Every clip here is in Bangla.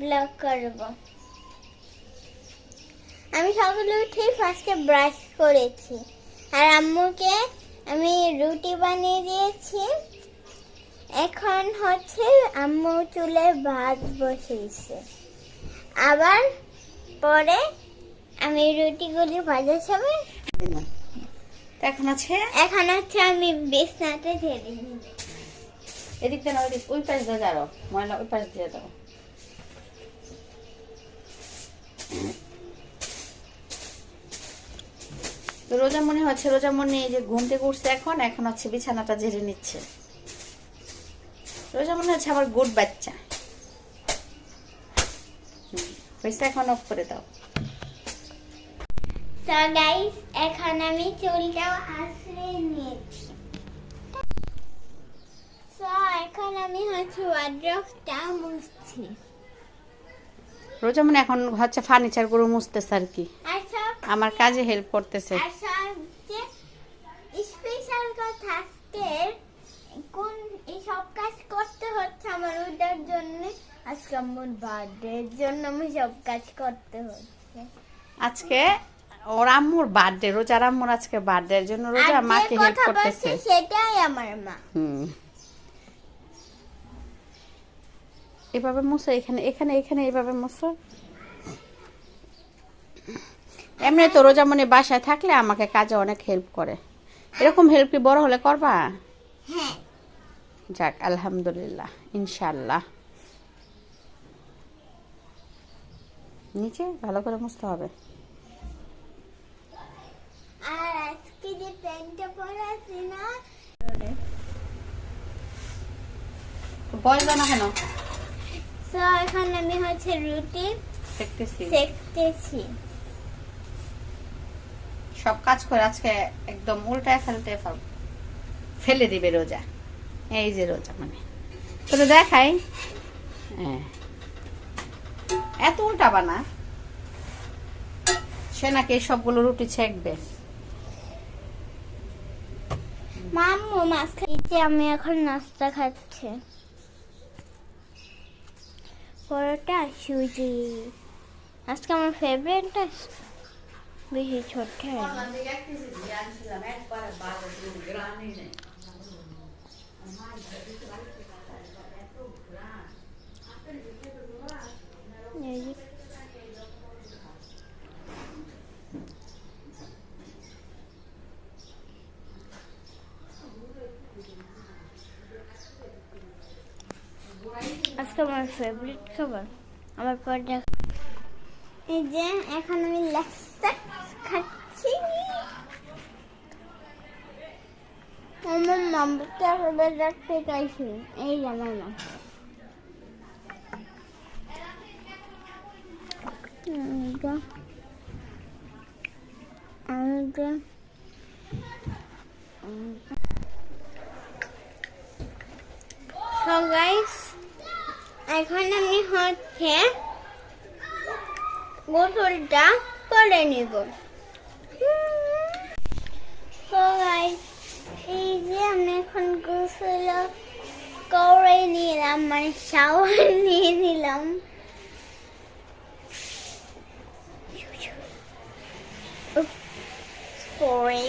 ব্লগ করব। আমি সকালে উঠেই ফার্স্টে ব্রাশ করেছি। আর আম্মুকে আমি রুটি বানিয়ে দিয়েছি। এখন হচ্ছে আম্মু চুলে ভাত বসিয়েছে। আবার পরে আমি রুটিগুলি ভাজার সময় এখন আছে? এখন হচ্ছে আমি বিছনাতে ঢেলে নিব। এদিক থেকে না ওই পাশ দিয়ে যাও ময়লা ওই পাশ দিয়ে দাও তো রোজা মনে হচ্ছে রোজা মনে এই যে ঘুম থেকে উঠছে এখন এখন হচ্ছে বিছানাটা ঝেড়ে নিচ্ছে। রোজা মনে হচ্ছে আমার গুড বাচ্চা। হয়েছে এখন অফ করে দাও। গাইস এখন আমি চুলটাও আশ্রে নিয়েছি। এখন আমি হচ্ছে ওয়ার্ড্রপটা মুছছি। রোজা মনে এখন হচ্ছে ফার্নিচারগুলো মুছতেছে আর কি। আমার কাজে হেল্প করতেছে। আজকে কোন এই সব কাজ করতে হচ্ছে আমার ওটার জন্য? আজকে আমার বার্থডে এর জন্য আমি সব কাজ করতে হচ্ছে। আজকে ওর আম্মুর বার্থডে রোজার আম্মুর আজকে বার্থডে এর জন্য রোজা আর মাকে হেল্প করতেছে। সেটাই আমার মা। হুম। এভাবে এখানে এখানে এখানে এভাবে মুছো। এমনি তো রোজা মনে বাসায় থাকলে আমাকে কাজে অনেক হেল্প করে। এরকম হেল্প কি বড় হলে করবা? হ্যাঁ। যাক আলহামদুলিল্লাহ ইনশাল্লাহ নিচে ভালো করে মুছতে হবে। না? কেন? এখন আমি হচ্ছে রুটি দেখতেছি সেকতেছি সব কাজ করে আজকে একদম উল্টায় ফেলতে ফেল- দিবে রোজা। এই যে রোজা মানে। তোকে দেখাই। হ্যাঁ। এত উল্টা বানা। সে নাকি সবগুলো রুটি ছেঁকবে। মাম্মু মাছ খাইতে আমি এখন নাস্তা খাচ্ছি। পরোটা, সুজি। আজকে আমার ফেভারিট বেশি ছোট আজকে আমার ফেভারিট খাবার আমার পরোটা যে এখন আমি খাচ্ছি। আমার রাখতে চাইছি এই guys, এখন আমি হচ্ছে গোসলটা করে নিব। এই যে আমি এখন গোসল করে নিলাম মানে শাওয়ার নিয়ে নিলাম। উফ, পরে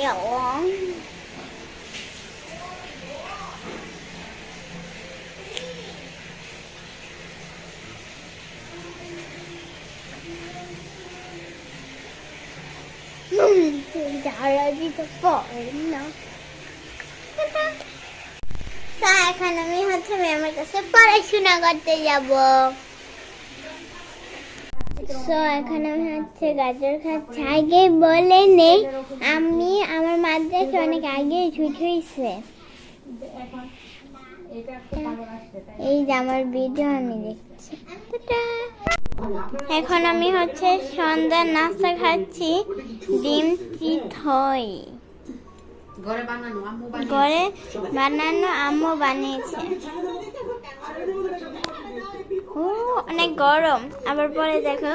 তা এখন আমি হচ্ছে ম্যামের কাছে পড়াশোনা করতে যাব তো এখন আমি হচ্ছে গাজর খাচ্ছি আগে বলে নেই আমি আমার মাদ্রাসা অনেক আগে ছুটি হয়েছে এই যে আমার ভিডিও আমি দেখছি এখন আমি হচ্ছে সন্ধ্যার নাস্তা খাচ্ছি। ডিম হয় ঘরে বানানো আম্মু বানিয়েছে। ঘরে বানানো আম্মু বানিয়েছে। ও অনেক গরম। আবার পরে দেখো।